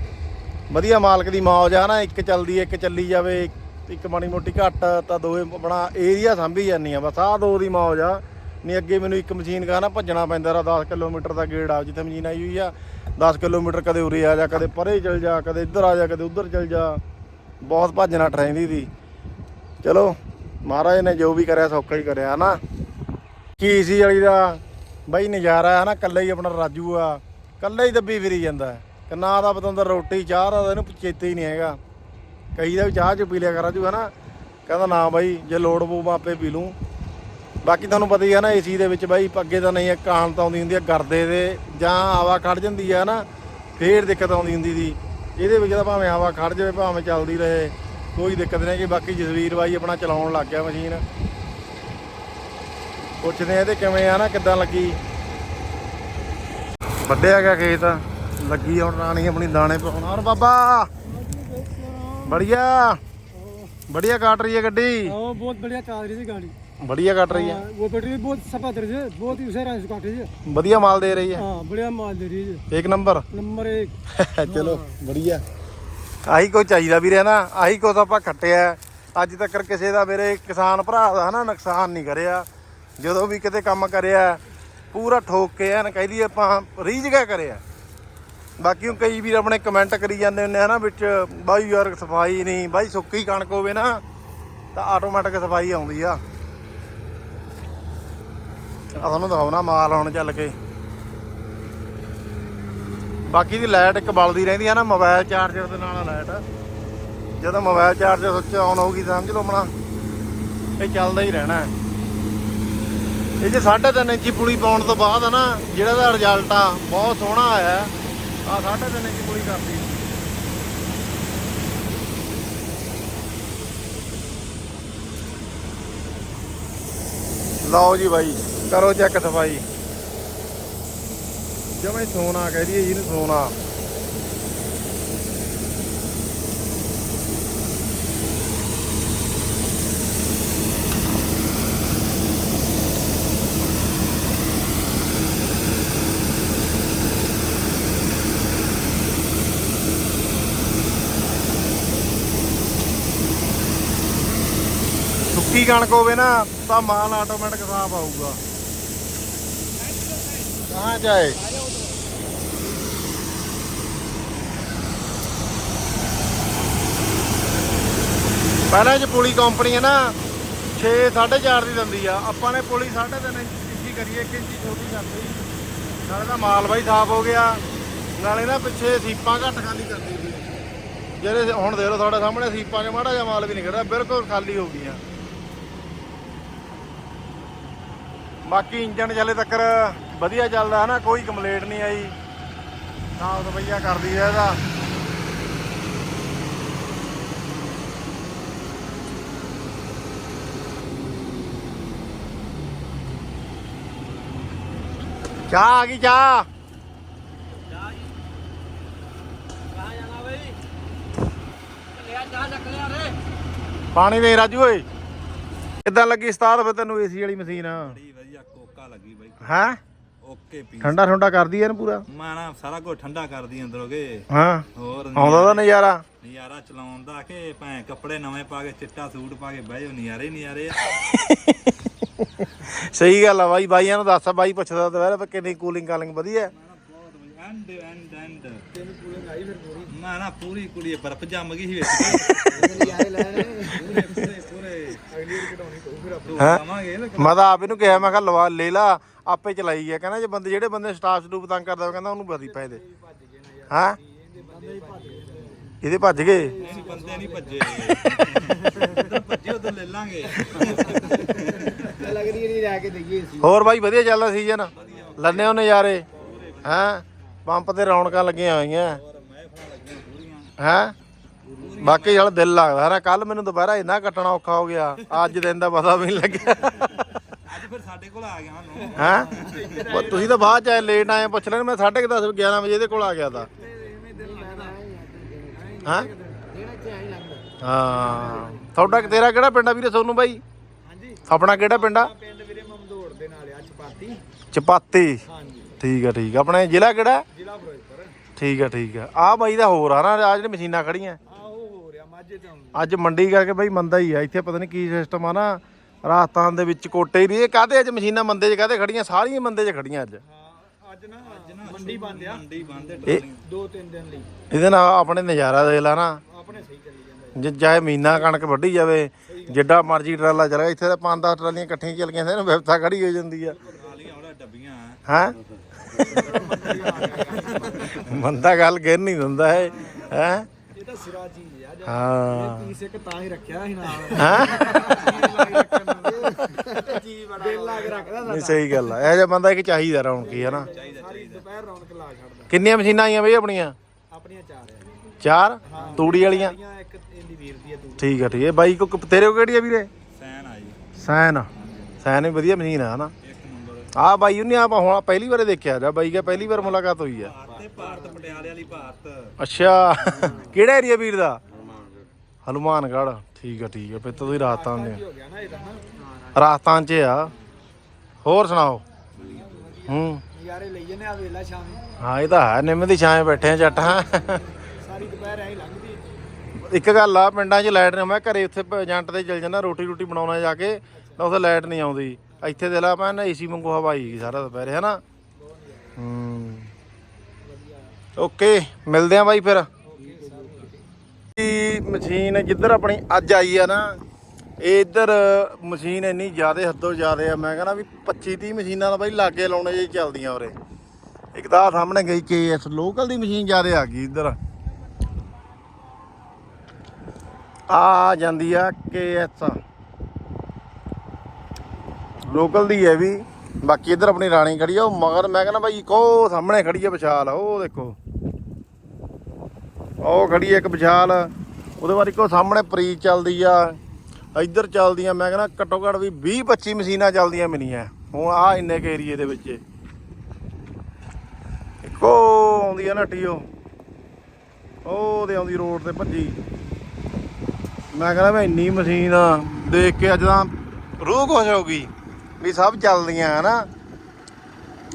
ਵਧੀਆ ਮਾਲਕ ਦੀ ਮੌਜ ਆ ਨਾ, ਇੱਕ ਚੱਲਦੀ, ਇੱਕ ਚੱਲੀ ਜਾਵੇ, ਇੱਕ ਮਾੜੀ ਮੋਟੀ ਘੱਟ, ਤਾਂ ਦੋਵੇਂ ਆਪਣਾ ਏਰੀਆ ਸਾਂਭੀ ਜਾਂਦੀ ਆ ਬਸ ਆਹ ਦੋ ਦੀ ਮੌਜ ਆ। ਨਹੀਂ, ਅੱਗੇ ਮੈਨੂੰ ਇੱਕ ਮਸ਼ੀਨ ਕਾ ਨਾ ਭੱਜਣਾ ਪੈਂਦਾ ਰਾ 10 ਕਿਲੋਮੀਟਰ ਦਾ ਗੇੜ ਆ, ਜਿੱਥੇ ਮਸ਼ੀਨ ਆਈ ਹੋਈ ਆ 10 ਕਿਲੋਮੀਟਰ ਕਦੇ ਉਰੇ ਆ ਜਾ, ਕਦੇ ਪਰੇ ਚਲ ਜਾ, ਕਦੇ ਇੱਧਰ ਆ ਜਾ, ਕਦੇ ਉੱਧਰ ਚਲ ਜਾ। ਬਹੁਤ ਭੱਜਣਾ ਟਰੈਂਦੀ ਦੀ ਚਲੋ, ਮਹਾਰਾਜ ਨੇ ਜੋ ਵੀ ਕਰਿਆ, ਸੌਖਾ ਹੀ ਕਰਿਆ ਨਾ ਕੀ ਸੀ ਵਾਲੀ ਦਾ? ਬਾਈ ਨਜ਼ਾਰਾ ਹੈ ਨਾ ਕੱਲਾ ਹੀ ਆਪਣਾ ਰਾਜੂ ਆ। ਕੱਲਾ ਹੀ ਦੱਬੀ ਫਿਰੀ ਜਾਂਦਾ ਹੈ। ਕਿ ਨਾ ਦਾ ਬਤੰਦਰ ਰੋਟੀ, ਚਾਹ ਦਾ ਇਹਨੂੰ ਚੇਤੇ ਹੀ ਨਹੀਂ ਹੈਗਾ। ਕਈ ਦਾ ਵੀ ਚਾਹ ਚ ਪੀ ਲਿਆ ਕਰ ਰਾਜੂ ਹੈ ਨਾ ਕਹਿੰਦਾ ਨਾ ਬਾਈ, ਜੇ ਲੋੜ ਪਊ, ਮੈਂ ਆਪੇ ਪੀ ਲੂੰ। ਬਾਕੀ ਤੁਹਾਨੂੰ ਪਤਾ ਹੀ ਹੈ ਨਾ ਏਸੀ ਦੇ ਵਿੱਚ ਬਾਈ ਅੱਗੇ ਤਾਂ ਨਹੀਂ ਕਹਾਣ ਤਾਂ ਆਉਂਦੀ ਹੁੰਦੀ ਆ ਗਰਦੇ ਦੇ ਜਾਂ ਹਵਾ ਖੜ ਜਾਂਦੀ ਆ ਨਾ ਫੇਰ ਦਿੱਕਤ ਆਉਂਦੀ ਹੁੰਦੀ ਦੀ ਇਹਦੇ ਵਿੱਚ ਤਾਂ ਭਾਵੇਂ ਹਵਾ ਖੜ ਜਾਵੇ ਭਾਵੇਂ ਚੱਲਦੀ ਰਹੇ ਕੋਈ ਦਿੱਕਤ ਨਹੀਂ ਕਿ ਬਾਕੀ ਜਸਵੀਰ ਬਾਈ ਆਪਣਾ ਚਲਾਉਣ ਲੱਗ ਗਿਆ ਮਸ਼ੀਨ। ਪੁੱਛਦੇ ਆ ਇਹਦੇ ਕਿਵੇਂ ਆ ਨਾ ਕਿੱਦਾਂ ਲੱਗੀ? ਵੱਡਿਆ ਗਿਆ ਖੇਤ ਲੱਗੀ ਹੁਣ ਰਾਣੀ ਆਪਣੀ ਦਾਣੇ ਪਾਉਣਾ ਹੋਰ ਬਾਬਾ ਬੜੀਆ ਬੜੀਆ ਕਾਟ ਰਹੀ ਹੈ ਗੱਡੀ। ਉਹ ਬਹੁਤ ਬੜੀਆ ਕਾਟ ਰਹੀ ਸੀ ਗਾੜੀ। बढ़िया काट रही है हाँ, वो बैटरी बहुत सफा रही है बहुत ही उसे से काट रही है बढ़िया माल दे रही है हाँ बढ़िया माल दे रही है एक नंबर नंबर एक ਚਲੋ ਵਧੀਆ ਆਹੀ ਕੋਈ ਚਾਹੀਦਾ ਵੀ ਰਹਿਣਾ ਆਹੀ ਕੁਛ ਆਪਾਂ ਖੱਟਿਆ ਅੱਜ ਤੱਕ ਕਿਸੇ ਦਾ ਮੇਰੇ ਕਿਸਾਨ ਭਰਾ ਦਾ ਹਨਾ ਨੁਕਸਾਨ ਨਹੀਂ ਕਰਿਆ ਜਦੋਂ ਵੀ ਕਿਤੇ ਕੰਮ ਕਰਿਆ ਪੂਰਾ ਠੋਕ ਕੇ ਐਨ ਕਹਿ ਲਈਏ ਆਪਾਂ ਰੀਝ ਕੇ ਕਰਿਆ ਬਾਕੀ ਉਹ ਕਈ ਵੀਰ ਆਪਣੇ ਕਮੈਂਟ ਕਰੀ ਜਾਂਦੇ ਹੁੰਦੇ ਹਨਾ ਵਿੱਚ ਬਾਈ ਯਾਰ ਸਫਾਈ ਨਹੀਂ ਬਾਈ ਸੁੱਕੀ ਕਣਕ ਹੋਵੇ ਨਾ ਤਾਂ ਆਟੋਮੈਟਿਕ ਸਫਾਈ ਆਉਂਦੀ ਆ ਆ ਤੁਹਾਨੂੰ ਦਿਖਾਉਣਾ, ਮਾਲ ਹੁਣ ਚੱਲ ਕੇ। ਬਾਕੀ ਦੀ ਲਾਈਟ ਇੱਕ ਬਲਦੀ ਰਹਿੰਦੀ ਹੈ ਨਾ ਮੋਬਾਈਲ ਚਾਰਜਰ ਦੇ ਨਾਲ ਲਾਈਟ। ਜਦੋਂ ਮੋਬਾਈਲ ਚਾਰਜਰ ਸੁੱਚ ਆਨ ਹੋਊਗੀ, ਸਮਝ ਲਓ ਮਣਾ ਇਹ ਚੱਲਦਾ ਹੀ ਰਹਿਣਾ। ਇਹ ਜੇ 3.5 ਇੰਚੀ ਪੁਲੀ ਪਾਉਣ ਤੋਂ ਬਾਅਦ ਹੈ ਨਾ, ਜਿਹੜਾ ਦਾ ਰਿਜ਼ਲਟ ਆ, ਬਹੁਤ ਸੋਹਣਾ ਆਇਆ। ਆ 3.5 ਇੰਚੀ ਪੁਲੀ ਕਰਦੀ ਲਓ ਜੀ ਬਾਈ। ਕਰੋ ਚੈੱਕ ਸਫ਼ਾਈ। ਜਮੇ ਸੋਨਾ ਕਹਿ ਦਈਏ ਜਿਹਨੂੰ ਸੋਨਾ। ਸੁੱਕੀ ਕਣਕ ਹੋਵੇ ਨਾ, ਤਾਂ ਮਾਲ ਆਟੋਮੈਟਿਕ ਸਾਫ਼ ਆਊਗਾ। ਕਹਾਂ ਜਾਏ ਪਹਿਲਾਂ ਜੇ ਪੁਲੀ ਕੰਪਨੀ ਹੈ ਨਾ 6 4.5 ਦੀ ਦਿੰਦੀ ਆ ਆਪਾਂ ਨੇ ਪੁਲੀ 3.5 ਇੰਚ ਕਰੀਏ 1 ਇੰਚੀ ਛੋਟੀ ਕਰਤੀ ਨਾਲੇ ਤਾਂ ਮਾਲ ਬਾਈ ਸਾਫ਼ ਹੋ ਗਿਆ ਨਾਲੇ ਨਾ ਪਿੱਛੇ ਸੀਪਾਂ ਘੱਟ ਖਾਲੀ ਕਰਦੀ ਸੀ ਜਿਹੜੇ ਹੁਣ ਦੇਖ ਲਓ ਤੁਹਾਡੇ ਸਾਹਮਣੇ ਸੀਪਾਂ 'ਚ ਮਾੜਾ ਜਿਹਾ ਮਾਲ ਵੀ ਨਹੀਂ ਖੜਾ ਬਿਲਕੁਲ ਖਾਲੀ ਹੋ ਗਈਆਂ ਬਾਕੀ ਇੰਜਨ ਚੱਲੇ ਤੱਕ ਵਧੀਆ ਚੱਲਦਾ ਹੈ ਨਾ ਕੋਈ ਕੰਪਲੇਂਟ ਨਹੀਂ ਆਈ। ਸਾਫ਼ ਸਫਾਈਆ ਕਰਦੀ ਹੈ ਇਹਦਾ। ਚਾਹ ਆ ਗਈ ਚਾਹ। ਪਾਣੀ ਦੇ ਰਾਜੂ ਓਏ। ਕਿੱਦਾਂ ਲੱਗੀ ਉਸਤਾਦ ਫਿਰ ਤੈਨੂੰ ਏਸੀ ਵਾਲੀ ਮਸ਼ੀਨ? ਬੜੀ ਵਧੀਆ ਕੋਕਾ ਲੱਗੀ ਬਾਈ। ਹੈ? ਓਕੇ ਪੀ ਠੰਡਾ ਠੰਡਾ ਕਰਦੀ ਐ ਨਾ ਪੂਰਾ? ਮੈਂ ਨਾ ਸਾਰਾ ਕੁਝ ਠੰਡਾ ਕਰਦੀ ਅੰਦਰੋਗੇ ਹਾਂ। ਹੋਰ ਆਉਂਦਾ ਤਾਂ ਨਜ਼ਾਰਾ ਨਜ਼ਾਰਾ। ਚਲਾਉਣ ਦਾ ਕਿ ਭੈਂ ਕੱਪੜੇ ਨਵੇਂ ਪਾ ਕੇ ਚਿੱਟਾ ਸੂਟ ਪਾ ਕੇ ਬਹਿ ਜਾਓ ਨਜ਼ਾਰੇ ਹੀ ਨਜ਼ਾਰੇ ਆ। ਸਹੀ ਗੱਲ ਆ ਬਾਈ ਬਾਈਆਂ ਨੂੰ ਦੱਸ ਬਾਈ ਪੁੱਛਦਾ ਦੁਬਾਰਾ ਕਿੰਨੀ ਕੂਲਿੰਗ ਕਾਲਿੰਗ ਵਧੀਆ। ਹੈ? ਬਹੁਤ ਵਧੀਆ। And and and. ਤੈਨੂੰ ਕੂਲਿੰਗ ਆਈ ਫਿਰ ਪੂਰੀ ਨਾ ਨਾ ਪੂਰੀ ਕੁੜੀ ਬਰਫ਼ ਜੰਮ ਗਈ ਸੀ ਵਿੱਚ। ਨਜ਼ਾਰੇ ਲੈਣੇ। ਹੈਂ? ਮੈਂ ਤਾਂ ਆਪ ਇਹਨੂੰ ਕਿਹਾ ਮੈਂ ਕਿਹਾ ਲਵਾ ਲੈ ਲਾ ਆਪੇ ਚਲਾਈ ਗਿਆ ਕਹਿੰਦਾ ਜੇ ਬੰਦੇ ਜਿਹੜੇ ਬੰਦੇ ਸਟਾਫ ਸਟੂਪ ਤੰਗ ਕਰਦਾ ਉਹ ਕਹਿੰਦਾ ਉਹਨੂੰ ਬਦੀ ਪੈ ਦੇ। ਹਾਂ? ਇਹਦੇ ਭੱਜ ਗਏ? ਅਸੀਂ ਬੰਦੇ ਨਹੀਂ ਭੱਜੇ ਉਧਰ ਭੱਜੇ ਉਧਰ ਲੈ ਲਾਂਗੇ। ਲੱਗ ਰਹੀ ਨਹੀਂ ਰਹਿ ਕੇ ਦਈਏ ਸੀ ਹੋਰ ਬਾਈ ਵਧੀਆ ਚੱਲਦਾ ਸੀਜ਼ਨ ਲੰਨੇ ਉਹ ਨਜ਼ਾਰੇ। ਹੈਂ? ਪੰਪ ਤੇ ਰੌਣਕਾਂ ਲੱਗੀਆਂ ਹੋਈਆਂ। ਹੈਂ? ਬਾਕੀ ਯਾਰ ਦਿਲ ਲੱਗਦਾ ਨਾ ਕੱਲ ਮੈਨੂੰ ਦੁਬਾਰਾ ਇੰਨਾ ਕੱਟਣਾ ਔਖਾ ਹੋ ਗਿਆ ਅੱਜ ਦਿਨ ਦਾ ਪਤਾ ਵੀ ਨਹੀਂ ਲੱਗਿਆ। ਅੱਜ ਫਿਰ ਸਾਡੇ ਕੋਲ ਆ ਗਿਆ ਨੂੰ ਹੈਂ? ਤੁਸੀਂ ਤਾਂ ਬਾਅਦ ਚ ਆਏ ਲੇਟ ਆਏ ਪੁੱਛ ਲੈਣ ਮੈਂ 10:30 11 ਵਜੇ ਇਹਦੇ ਕੋਲ ਆ ਗਿਆ ਤਾਂ। ਹਾਂ? ਹਾਂ। ਤੁਹਾਡਾ ਤੇਰਾ ਕਿਹੜਾ ਪਿੰਡ ਆ ਵੀਰੇ ਸੋਨੂੰ ਬਾਈ? ਹਾਂਜੀ। ਆਪਣਾ ਕਿਹੜਾ ਪਿੰਡ ਆ? ਪਿੰਡ ਵੀਰੇ ਮਮਦੋੜ ਦੇ ਨਾਲ ਆ ਚਪਾਤੀ। ਚਪਾਤੀ? ਹਾਂਜੀ। ਠੀਕ ਆ ਠੀਕ ਆ। ਆਪਣੇ ਜ਼ਿਲ੍ਹਾ ਕਿਹੜਾ? ਜ਼ਿਲ੍ਹਾ ਫਿਰੋਜ਼ਪੁਰ। ਠੀਕ ਆ ਠੀਕ ਆ। ਆ ਬਾਈ ਦਾ ਹੋਰ ਆ ਨਾ ਆ ਜਿਹੜੇ ਮਸ਼ੀਨਾਂ ਖੜੀਆਂ। ਅੱਜ ਮੰਡੀ ਕਰਕੇ ਬਾਈ ਮੰਦਾ ਹੀ ਆ ਇੱਥੇ ਪਤਾ ਨਹੀਂ ਕੀ ਸਿਸਟਮ ਆ ਨਾ ਰਾਜਸਥਾਨ ਦੇ ਵਿੱਚ ਕੋਟੇ ਹੀ ਇਹ ਕਾਹਦੇ ਅੱਜ ਮਸ਼ੀਨਾਂ ਮੰਦੇ 'ਚ ਕਾਹਦੇ ਖੜੀਆਂ ਸਾਰੀਆਂ ਮੰਦੇ 'ਚ ਖੜੀਆਂ ਅੱਜ। ਹਾਂ ਅੱਜ ਨਾ ਮੰਡੀ ਬੰਦ ਆ। ਮੰਡੀ ਬੰਦ ਇਹ ਦੋ ਤਿੰਨ ਦਿਨ ਲਈ। ਇਹਦੇ ਨਾਲ ਆਪਣੇ ਨਜ਼ਾਰਾ ਦੇ ਲਾ ਨਾ। ਆਪਣੇ ਸਹੀ ਚੱਲੀ ਜਾਂਦਾ ਜੇ ਚਾਹੇ ਮਹੀਨਾ ਕਣਕ ਵੱਢੀ ਜਾਵੇ ਜਿੱਡਾ ਮਰਜ਼ੀ ਟਰਾਲਾ ਚਲਾ ਇੱਥੇ ਤਾਂ ਪੰਜ ਦਸ ਟਰਾਲੀਆਂ ਇਕੱਠੀਆਂ ਚੱਲ ਗਈਆਂ ਨੇ ਵਿਵਸਥਾ ਖੜੀ ਹੋ ਜਾਂਦੀ ਆ। ਡੱਬੀਆਂ ਹੈ? ਮੰਦਾ ਗੱਲ ਗਿਰ ਨਹੀਂ ਦਿੰਦਾ ਹੈ ਹੈ? ਇਹ ਤਾਂ ਸਿਰਾ ਚੀਜ਼ ਆ ਹਾਂ ਪੀਸ ਇੱਕ ਤਾਂ ਹੀ ਰੱਖਿਆ ਸੀ ਨਾਲ। ਹਾਂ। ਚੀਜ਼ ਬੜਾ ਦਿਲ ਲਾ ਕੇ ਰੱਖਦਾ ਨਹੀਂ ਸਹੀ ਗੱਲ ਆ। ਇਹ ਜਿਹਾ ਬੰਦਾ ਇੱਕ ਚਾਹੀਦਾ ਰੌਣਕੀ ਹੈ ਨਾ ਸਾਰੀ ਦੁਪਹਿਰ ਰੌਣਕ ਲਾ ਛੱਡਦਾ। ਕਿੰਨੀਆਂ ਮਸ਼ੀਨਾਂ ਆਈਆਂ ਬਈ ਆਪਣੀਆਂ? ਆਪਣੀਆਂ ਚਾਰ ਆ। ਚਾਰ? ਤੂੜੀ ਵਾਲੀਆਂ? ਜਿਹੜੀਆਂ ਇੱਕ ਇਹਦੀ ਵੀਰ ਦੀ ਆ ਦੂਜੀ ਠੀਕ ਆ ਠੀਕ ਹੈ ਬਾਈ ਕੋ ਤੇਰੇ ਕੋ ਕਿਹੜੀ ਆ ਵੀਰੇ? ਸੈਨ ਆ ਜੀ। ਸੈਨ। ਸੈਨ ਵੀ ਵਧੀਆ ਮਸ਼ੀਨ ਆ ਹਨਾ? ਬਾਈ ਉਹਨੇ ਆਪਾਂ ਹੁਣ ਪਹਿਲੀ ਵਾਰੇ ਦੇਖਿਆ ਜਾਂ ਬਾਈ ਕਾ ਪਹਿਲੀ ਵਾਰ ਮੁਲਾਕਾਤ ਹੋਈ ਆ? ਭਾਰਤ ਤੇ ਭਾਰਤ ਪਟਿਆਲੇ ਵਾਲੀ ਭਾਰਤ। ਅੱਛਾ। ਕਿਹੜਾ ਏਰੀਆ ਵੀਰ ਦਾ? ਹਨੂਮਾਨਗੜ੍ਹ। ਠੀਕ ਆ ਠੀਕ ਆ। ਫਿਰ ਤਾਂ ਤੁਸੀਂ ਰਾਜਸਥਾਨ ਦੇ ਹੋ ਗਿਆ ਨਾ ਇਹਦਾ ਨਾ ਆ। ਰਾਜਸਥਾਨ 'ਚ ਆ। ਹੋਰ ਸੁਣਾਓ? ਹੂੰ। ਨਜ਼ਾਰੇ ਲਈ ਜਨੇ ਆ ਵੇਲਾ ਸ਼ਾਮ ਨੂੰ। ਹਾਂ ਇਹ ਤਾਂ ਹੈ। ਨਿੰਮ ਦੀ ਛਾਂ ਬੈਠੇ ਆ ਜੱਟ ਹਾਂ। ਸਾਰੀ ਦੁਪਹਿਰ ਐਂ ਲੰਘਦੀ ਇੱਕ ਗੱਲ ਆ ਪਿੰਡਾਂ 'ਚ ਲਾਈਟ ਨਹੀਂ ਮੈਂ ਘਰੇ ਉੱਥੇ ਏਜੰਟ ਤੇ ਚਲ ਜਾਂਦਾ ਰੋਟੀ ਰੋਟੀ ਬਣਾਉਣਾ ਜਾ ਕੇ ਤਾਂ ਉੱਥੇ ਲਾਈਟ ਨਹੀਂ ਆਉਂਦੀ। ਇੱਥੇ ਦੇ ਲਾ ਮੈਂ ਨਾ ਏਸੀ ਵਾਂਗੂ ਹਵਾ ਆਈ ਸਾਰਾ ਦੁਪਹਿਰੇ ਹਨਾ? ਹੂੰ। ਓਕੇ ਮਿਲਦੇ ਆ ਬਾਈ ਫਿਰ। ਇਹ ਮਸ਼ੀਨ ਜਿੱਧਰ ਆਪਣੀ ਅੱਜ ਆਈ ਆ ਨਾ, ਇਹ ਇੱਧਰ ਮਸ਼ੀਨ ਇੰਨੀ ਜ਼ਿਆਦਾ ਹੱਦੋਂ ਜ਼ਿਆਦਾ ਆ, ਮੈਂ ਕਹਿੰਦਾ ਵੀ 25 30 ਮਸ਼ੀਨਾਂ ਦਾ ਬਾਈ ਲਾਗੇ ਲਾਉਣੇ ਜੇ ਚੱਲਦੀਆਂ ਉਰੇ। ਇੱਕ ਤਾਂ ਸਾਹਮਣੇ ਗਈ ਕੇਐਸ ਲੋਕਲ ਦੀ ਮਸ਼ੀਨ ਜ਼ਿਆਦਾ ਆ ਗਈ ਇੱਧਰ। ਆ ਜਾਂਦੀ ਆ ਕੇਐਸ ਲੋਕਲ ਦੀ ਹੈ ਵੀ। ਬਾਕੀ ਇੱਧਰ ਆਪਣੀ ਰਾਣੀ ਖੜੀ ਆ, ਉਹ ਮਗਰ ਮੈਂ ਕਹਿੰਦਾ ਬਾਈ ਕੋ ਸਾਹਮਣੇ ਖੜੀ ਆ ਵਿਸ਼ਾਲ, ਉਹ ਦੇਖੋ। ਉਹ ਖੜੀ ਇੱਕ ਵਿਸ਼ਾਲ। ਉਹਦੇ ਬਾਅਦ ਇੱਕੋ ਸਾਹਮਣੇ ਪ੍ਰੀ ਚੱਲਦੀ ਆ। ਇੱਧਰ ਚੱਲਦੀਆਂ, ਮੈਂ ਕਹਿੰਦਾ ਘੱਟੋ ਘੱਟ ਵੀ 20 25 ਮਸ਼ੀਨਾਂ ਚੱਲਦੀਆਂ ਮਿਲੀਆਂ। ਹੁਣ ਆ ਇੰਨੇ ਕੇ ਏਰੀਏ ਦੇ ਵਿੱਚ। ਇੱਕੋ ਆਉਂਦੀ ਆ ਨਾ ਟੀਓ। ਉਹ ਤੇ ਆਉਂਦੀ ਰੋਡ ਤੇ ਭੱਜੀ। ਮੈਂ ਕਹਿੰਦਾ ਮੈਂ ਇੰਨੀ ਮਸ਼ੀਨ ਦੇਖ ਕੇ ਅੱਜ ਤਾਂ ਰੂਹ ਖੁਸ਼ ਹੋ ਗਈ ਵੀ ਸਭ ਚੱਲਦੀਆਂ, ਹਨਾ?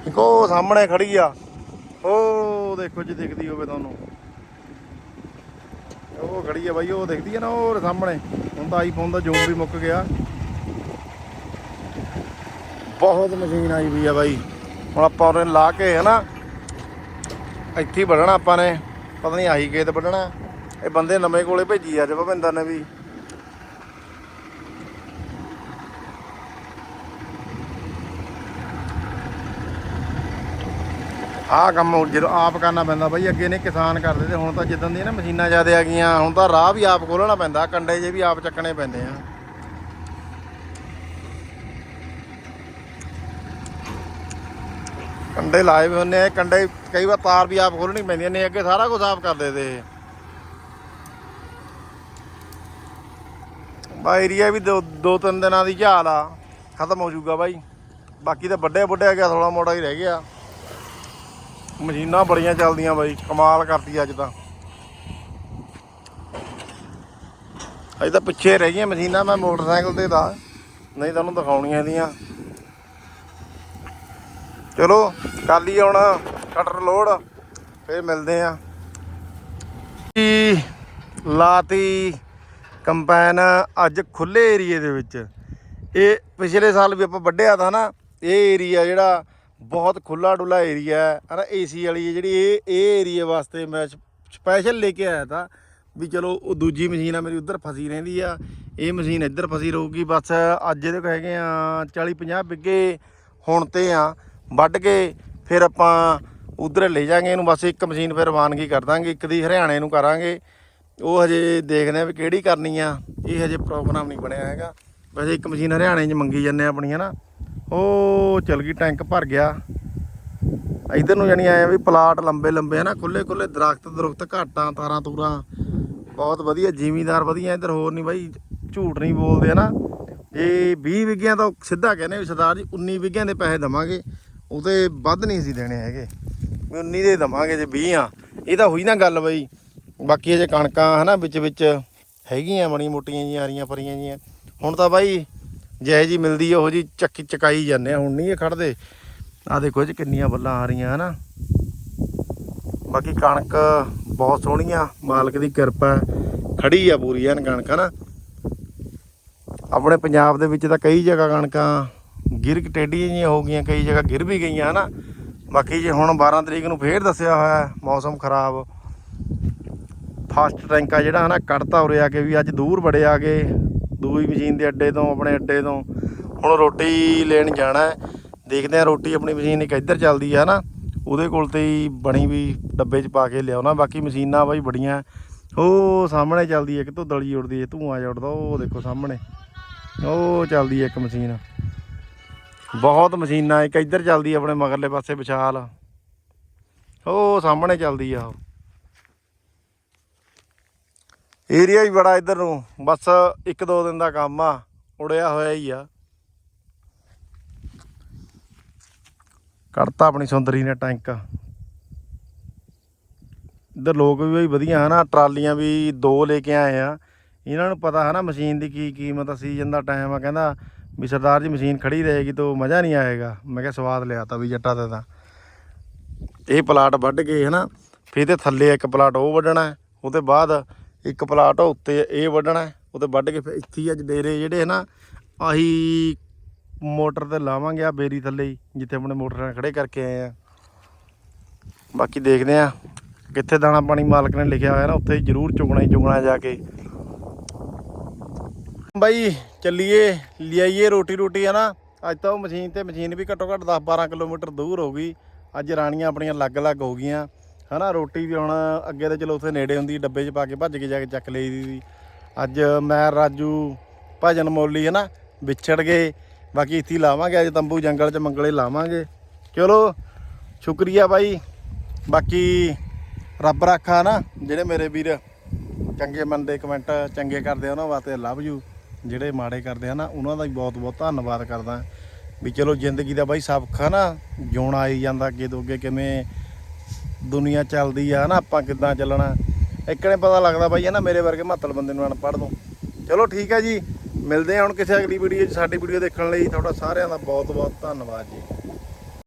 ਇੱਕੋ ਸਾਹਮਣੇ ਖੜੀ ਆ। ਉਹ ਦੇਖੋ ਜੇ ਦਿਖਦੀ ਹੋਵੇ ਤੁਹਾਨੂੰ। ਉਹ ਖੜੀ ਆ ਬਾਈ, ਉਹ ਦਿਖਦੀ ਆ ਨਾ ਉਹ ਸਾਹਮਣੇ। ਹੁਣ ਤਾਂ ਆਈਫੋਨ ਦਾ ਜ਼ੂਮ ਵੀ ਮੁੱਕ ਗਿਆ। ਬਹੁਤ ਮਸ਼ੀਨ ਆਈ ਵੀ ਆ ਬਾਈ। ਹੁਣ ਆਪਾਂ ਉਹਨੇ ਲਾ ਕੇ, ਹਨਾ, ਇੱਥੇ ਵੱਢਣਾ ਆਪਾਂ ਨੇ। ਪਤਾ ਨਹੀਂ ਆਹੀ ਖੇਤ ਵੱਢਣਾ। ਇਹ ਬੰਦੇ ਨਵੇਂ ਕੋਲੇ ਭੇਜੀ ਅੱਜ ਭਵਿੰਦਰ ਨੇ ਵੀ। ਆਹ ਕੰਮ ਜਦੋਂ ਆਪ ਕਰਨਾ ਪੈਂਦਾ ਬਾਈ, ਅੱਗੇ ਨੇ ਕਿਸਾਨ ਕਰਦੇ ਤੇ ਹੁਣ ਤਾਂ ਜਿੱਦਾਂ ਦੀਆਂ ਨਾ ਮਸ਼ੀਨਾਂ ਜ਼ਿਆਦਾ ਆ ਗਈਆਂ, ਹੁਣ ਤਾਂ ਰਾਹ ਵੀ ਆਪ ਖੋਲਣਾ ਪੈਂਦਾ, ਕੰਡੇ ਜੇ ਵੀ ਆਪ ਚੱਕਣੇ ਪੈਂਦੇ ਆ। ਕੰਡੇ ਲਾਏ ਵੀ ਹੁੰਨੇ ਆ ਕੰਡੇ ਕਈ ਵਾਰ ਤਾਰ ਵੀ ਆਪ ਖੋਲਣੀ ਪੈਂਦੀਆਂ ਨੇ, ਅੱਗੇ ਸਾਰਾ ਕੁਝ ਆਪ ਕਰਦੇ ਤੇ। ਬਾ ਏਰੀਆ ਵੀ ਦੋ ਦੋ ਤਿੰਨ ਦਿਨਾਂ ਦੀ ਝਾਲ ਆ, ਖਤਮ ਹੋ ਜਾਊਗਾ ਬਾਈ। ਬਾਕੀ ਤਾਂ ਵੱਡੇ ਵੱਡੇ ਗਿਆ ਥੋੜਾ ਮੋੜਾ ਹੀ ਰਹਿ ਗਿਆ। ਮਸ਼ੀਨਾਂ ਬੜੀਆਂ ਚੱਲਦੀਆਂ ਬਾਈ, ਕਮਾਲ ਕਰਤੀ ਅੱਜ ਤਾਂ। ਅਜੇ ਤਾਂ ਪਿੱਛੇ ਰਹਿ ਗਈਆਂ ਮਸ਼ੀਨਾਂ, ਮੈਂ ਮੋਟਰਸਾਈਕਲ ਤੇ ਦਾ ਨਹੀਂ ਤੁਹਾਨੂੰ ਦਿਖਾਉਣੀਆਂ ਇਹਦੀਆਂ। ਚਲੋ ਕੱਲ ਹੀ ਆਉਣਾ ਕਟਰ ਲੋਡ, ਫੇਰ ਮਿਲਦੇ ਆ। ਲਾਤੀ ਕੰਪੈਨ ਅੱਜ ਖੁੱਲੇ ਏਰੀਏ ਦੇ ਵਿੱਚ। ਇਹ ਪਿਛਲੇ ਸਾਲ ਵੀ ਆਪਾਂ ਵੱਢਿਆ ਤਾਂ ਨਾ, ਇਹ ਏਰੀਆ ਜਿਹੜਾ ਬਹੁਤ ਖੁੱਲਾ ਡੁੱਲਾ ਏਰੀਆ ਹੈ, ਹਨਾ ਏਸੀ ਵਾਲੀ ਹੈ ਜਿਹੜੀ ਇਹ ਇਹ ਏਰੀਆ ਵਾਸਤੇ ਮੈਂ ਸਪੈਸ਼ਲ ਲੈ ਕੇ ਆਇਆ ਤਾਂ ਵੀ ਚਲੋ ਉਹ ਦੂਜੀ ਮਸ਼ੀਨ ਆ, ਮੇਰੀ ਉੱਧਰ ਫਸੀ ਰਹਿੰਦੀ ਆ। ਇਹ ਮਸ਼ੀਨ ਇੱਧਰ ਫਸੀ ਰਹੂਗੀ, ਬਸ ਅੱਜ ਇਹਦੇ ਹੈਗੇ ਆ 40 50 ਬਿੱਗੇ ਹੁਣ ਤੇ ਆ, ਵੱਢ ਕੇ ਫਿਰ ਆਪਾਂ ਉਧਰ ਲੈ ਜਾਾਂਗੇ ਇਹਨੂੰ, ਬਸ ਇੱਕ ਮਸ਼ੀਨ ਫਿਰ ਰਵਾਨਗੀ ਕਰ ਦਾਂਗੇ, ਇੱਕ ਦੀ ਹਰਿਆਣੇ ਨੂੰ ਕਰਾਂਗੇ। ਉਹ ਹਜੇ ਦੇਖਦੇ ਆ ਵੀ ਕਿਹੜੀ ਕਰਨੀ ਆ, ਇਹ ਹਜੇ ਪ੍ਰੋਗਰਾਮ ਨਹੀਂ ਬਣਿਆ ਹੈਗਾ। ਵੈਸੇ ਇੱਕ ਮਸ਼ੀਨ ਹਰਿਆਣੇ 'ਚ ਮੰਗੀ ਜਾਂਦੇ ਆ ਆਪਣੀ ਨਾ। ਉਹ ਚਲ ਗਈ, ਟੈਂਕ ਭਰ ਗਿਆ। ਇਧਰ ਨੂੰ ਜਾਨੀ ਆਇਆ ਵੀ ਪਲਾਟ ਲੰਬੇ ਲੰਬੇ ਹਨਾ ਖੁੱਲੇ ਖੁੱਲੇ ਦਰਖਤ ਦਰਖਤ, ਘਾਟਾਂ, ਤਾਰਾਂ ਤੂਰਾਂ। ਬਹੁਤ ਵਧੀਆ, ਜ਼ਿਮੀਦਾਰ ਵਧੀਆ, ਇੱਧਰ ਹੋਰ ਨਹੀਂ ਬਾਈ, ਝੂਠ ਨਹੀਂ ਬੋਲਦੇ ਹਨਾ ਇਹ 20 ਵਿਗਿਆਂ ਤਾਂ ਸਿੱਧਾ ਕਹਿੰਦੇ ਵੀ ਸਰਦਾਰ ਜੀ 19 ਵਿਗਿਆਂ ਦੇ ਪੈਸੇ ਦਵਾਂਗੇ। ਉਹਦੇ ਵੱਧ ਨਹੀਂ ਸੀ ਦੇਣੇ ਹੈਗੇ। ਵੀ 19 ਦੇ ਦਵਾਂਗੇ ਜੇ 20 ਆ। ਇਹ ਤਾਂ ਹੋਈ ਨਾ ਗੱਲ ਬਈ। ਬਾਕੀ ਅਜੇ ਕਣਕਾਂ ਹਨਾ, ਵਿੱਚ ਵਿੱਚ ਹੈਗੀਆਂ ਬਣੀ ਮੋਟੀਆਂ ਜੀਆਂ ਹਰੀਆਂ ਪਰੀਆਂ ਜੀਆਂ ਹੁਣ ਤਾਂ ਬਾਈ ਜੈ ਜੀ ਮਿਲਦੀ ਆ, ਉਹ ਜੀ ਚੱਕੀ ਚਕਾਈ ਜਾਂਦੇ ਆ। ਹੁਣ ਨਹੀਂ ਇਹ ਖੜਦੇ। ਆ ਦੇਖੋ ਇਹ ਕਿੰਨੀਆਂ ਬੱਲਾਂ ਆ ਰਹੀਆਂ, ਹਨਾ? ਬਾਕੀ ਕਣਕ ਬਹੁਤ ਸੋਹਣੀ ਆ, ਮਾਲਕ ਦੀ ਕਿਰਪਾ ਹੈ। ਖੜੀ ਆ ਪੂਰੀ, ਐਨ ਕਣਕ, ਹਨਾ? ਆਪਣੇ ਪੰਜਾਬ ਦੇ ਵਿੱਚ ਤਾਂ ਕਈ ਜਗ੍ਹਾ ਕਣਕਾਂ ਗਿਰ ਟੇਢੀਆਂ ਟੇਡੀਆਂ ਜਿਹੀਆਂ ਹੋ ਗਈਆਂ, ਕਈ ਜਗ੍ਹਾ ਗਿਰ ਵੀ ਗਈਆਂ, ਹਨਾ? ਬਾਕੀ ਜੇ ਹੁਣ 12 ਤਰੀਕ ਨੂੰ ਫੇਰ ਦੱਸਿਆ ਹੋਇਆ ਮੌਸਮ ਖਰਾਬ। ਫਾਸਟ ਟੈਂਕਾ ਜਿਹੜਾ, ਹਨਾ, ਕੱਢਤਾ ਉਰੇ ਆ ਕੇ ਵੀ ਅੱਜ ਦੂਰ ਬੜੇ ਆ ਗਏ। ਦੂਈ ਮਸ਼ੀਨ ਦੇ ਅੱਡੇ ਤੋਂ, ਆਪਣੇ ਅੱਡੇ ਤੋਂ। ਹੁਣ ਰੋਟੀ ਲੈਣ ਜਾਣਾ ਹੈ। ਦੇਖਦੇ ਆ ਰੋਟੀ ਆਪਣੀ ਮਸ਼ੀਨ ਇੱਕ ਇੱਧਰ ਚੱਲਦੀ ਆ ਨਾ ਉਹਦੇ ਕੋਲ ਤੇ ਹੀ ਬਣੀ ਵੀ ਡੱਬੇ 'ਚ ਪਾ ਕੇ ਲਿਆਉਣਾ। ਬਾਕੀ ਮਸ਼ੀਨਾਂ ਬਾਈ ਬੜੀਆਂ। ਉਹ ਸਾਹਮਣੇ ਚੱਲਦੀ ਹੈ ਕਿ ਧੁੱਦਲੀ ਉੜਦੀ ਹੈ ਧੂਆਂ ਜਿਹਾ ਉਹ ਦੇਖੋ ਸਾਹਮਣੇ। ਉਹ ਚੱਲਦੀ ਹੈ ਇੱਕ ਮਸ਼ੀਨ। ਬਹੁਤ ਮਸ਼ੀਨਾਂ, ਇੱਕ ਇੱਧਰ ਚੱਲਦੀ ਆਪਣੇ ਮਗਰਲੇ ਪਾਸੇ ਵਿਸ਼ਾਲ। ਉਹ ਸਾਹਮਣੇ ਚੱਲਦੀ ਆ ਉਹ। ਏਰੀਆ ਵੀ ਬੜਾ ਇੱਧਰ ਨੂੰ, ਬਸ ਇੱਕ ਦੋ ਦਿਨ ਦਾ ਕੰਮ ਆ, ਉੜਿਆ ਹੋਇਆ ਹੀ ਆ। ਕੱਢਤਾ ਆਪਣੀ ਸੁੰਦਰੀ ਨੇ ਟੈਂਕ। ਇੱਧਰ ਲੋਕ ਵੀ ਬਈ ਵਧੀਆ ਹਨਾ, ਟਰਾਲੀਆਂ ਵੀ ਦੋ ਲੈ ਕੇ ਆਏ ਆ। ਇਹਨਾਂ ਨੂੰ ਪਤਾ ਹਨਾ ਮਸ਼ੀਨ ਦੀ ਕੀ ਕੀਮਤ ਆ ਸੀਜ਼ਨ ਦਾ ਟਾਈਮ ਆ, ਕਹਿੰਦਾ ਵੀ ਸਰਦਾਰ ਜੀ ਮਸ਼ੀਨ ਖੜੀ ਰਹੇਗੀ ਤਾਂ ਮਜ਼ਾ ਨਹੀਂ ਆਏਗਾ। ਮੈਂ ਕਿਹਾ ਸਵਾਦ ਲਿਆ ਤਾ ਵੀ ਜੱਟਾ ਤੇ ਤਾਂ। ਇਹ ਪਲਾਟ ਵੱਢ ਕੇ ਹਨਾ, ਫਿਰ ਇਹਦੇ ਥੱਲੇ ਇੱਕ ਪਲਾਟ ਉਹ ਵੱਢਣਾ, ਉਹਦੇ ਬਾਅਦ ਇੱਕ ਪਲਾਟ ਉੱਤੇ ਇਹ ਵੱਢਣਾ ਹੈ, ਉਹਦੇ ਵੱਢ ਕੇ ਫਿਰ ਇੱਥੇ ਹੀ ਅੱਜ ਡੇਰੇ ਜਿਹੜੇ ਹੈ ਨਾ ਆਹੀ ਮੋਟਰ ਤੇ ਲਾਵਾਂਗੇ ਆ ਬੇਰੀ ਥੱਲੇ ਜਿੱਥੇ ਆਪਣੇ ਮੋਟਰਾਂ ਖੜੇ ਕਰਕੇ ਆਏ ਆ। ਬਾਕੀ ਦੇਖਦੇ ਆ ਕਿੱਥੇ ਦਾਣਾ ਪਾਣੀ ਮਾਲਕ ਨੇ ਲਿਖਿਆ ਹੋਇਆ ਨਾ ਉੱਥੇ ਜ਼ਰੂਰ ਚੁਗਣਾ ਹੀ ਚੁਗਣਾ ਜਾ ਕੇ। ਬਾਈ ਚੱਲੀਏ ਲਿਆਈਏ ਰੋਟੀ ਰੋਟੀ ਹੈ ਨਾ ਅੱਜ ਤਾਂ ਉਹ ਮਸ਼ੀਨ ਤੇ ਮਸ਼ੀਨ ਵੀ ਘੱਟੋ ਘੱਟ 10 12 ਕਿਲੋਮੀਟਰ ਦੂਰ ਹੋ ਗਈ। ਅੱਜ ਰਾਣੀਆਂ ਆਪਣੀਆਂ ਅਲੱਗ-ਅਲੱਗ ਹੋ ਗਈਆਂ। ਹਨਾ, ਰੋਟੀ ਵੀ ਹੁਣ ਅੱਗੇ ਤਾਂ ਚਲੋ ਉੱਥੇ ਨੇੜੇ ਹੁੰਦੀ, ਡੱਬੇ 'ਚ ਪਾ ਕੇ ਭੱਜ ਕੇ ਜਾ ਕੇ ਚੱਕ ਲਈ ਦੀ ਅੱਜ ਮੈਂ, ਰਾਜੂ, ਭਜਨ ਮੋਲੀ ਹਨਾ, ਵਿਛੜ ਗਏ। ਬਾਕੀ ਇੱਥੇ ਲਾਵਾਂਗੇ, ਅੱਜ ਤੰਬੂ ਜੰਗਲ 'ਚ ਮੰਗਲੇ ਲਾਵਾਂਗੇ। ਚਲੋ, ਸ਼ੁਕਰੀਆ ਬਾਈ। ਬਾਕੀ ਰੱਬ ਰੱਖਾ ਨਾ ਜਿਹੜੇ ਮੇਰੇ ਵੀਰ ਚੰਗੇ ਮੰਨਦੇ, ਕਮੈਂਟ ਚੰਗੇ ਕਰਦੇ ਉਹਨਾਂ ਵਾਸਤੇ ਲਵ ਯੂ ਜਿਹੜੇ ਮਾੜੇ ਕਰਦੇ ਆ ਨਾ, ਉਹਨਾਂ ਦਾ ਵੀ ਬਹੁਤ ਬਹੁਤ ਧੰਨਵਾਦ ਕਰਦਾ। ਵੀ ਚਲੋ ਜ਼ਿੰਦਗੀ ਦਾ ਬਾਈ ਸਬਕ ਹੈ ਨਾ ਜਿਉਣਾ ਆਈ ਜਾਂਦਾ ਅੱਗੇ ਤੋਂ ਅੱਗੇ ਕਿਵੇਂ ਦੁਨੀਆ ਚੱਲਦੀ ਆ ਨਾ ਆਪਾਂ ਕਿੱਦਾਂ ਚੱਲਣਾ। ਇੱਕਣੇ ਪਤਾ ਲੱਗਦਾ ਬਾਈ ਹੈ ਨਾ ਮੇਰੇ ਵਰਗੇ ਮਹੱਤਲ ਬੰਦੇ ਨੂੰ ਅਨਪੜ੍ਹ ਤੋਂ ਚਲੋ, ਠੀਕ ਹੈ ਜੀ। ਮਿਲਦੇ ਹਾਂ ਹੁਣ ਕਿਸੇ ਅਗਲੀ ਵੀਡੀਓ 'ਚ, ਸਾਡੀ ਵੀਡੀਓ ਦੇਖਣ ਲਈ। ਤੁਹਾਡਾ ਸਾਰਿਆਂ ਦਾ ਬਹੁਤ ਬਹੁਤ ਧੰਨਵਾਦ ਜੀ।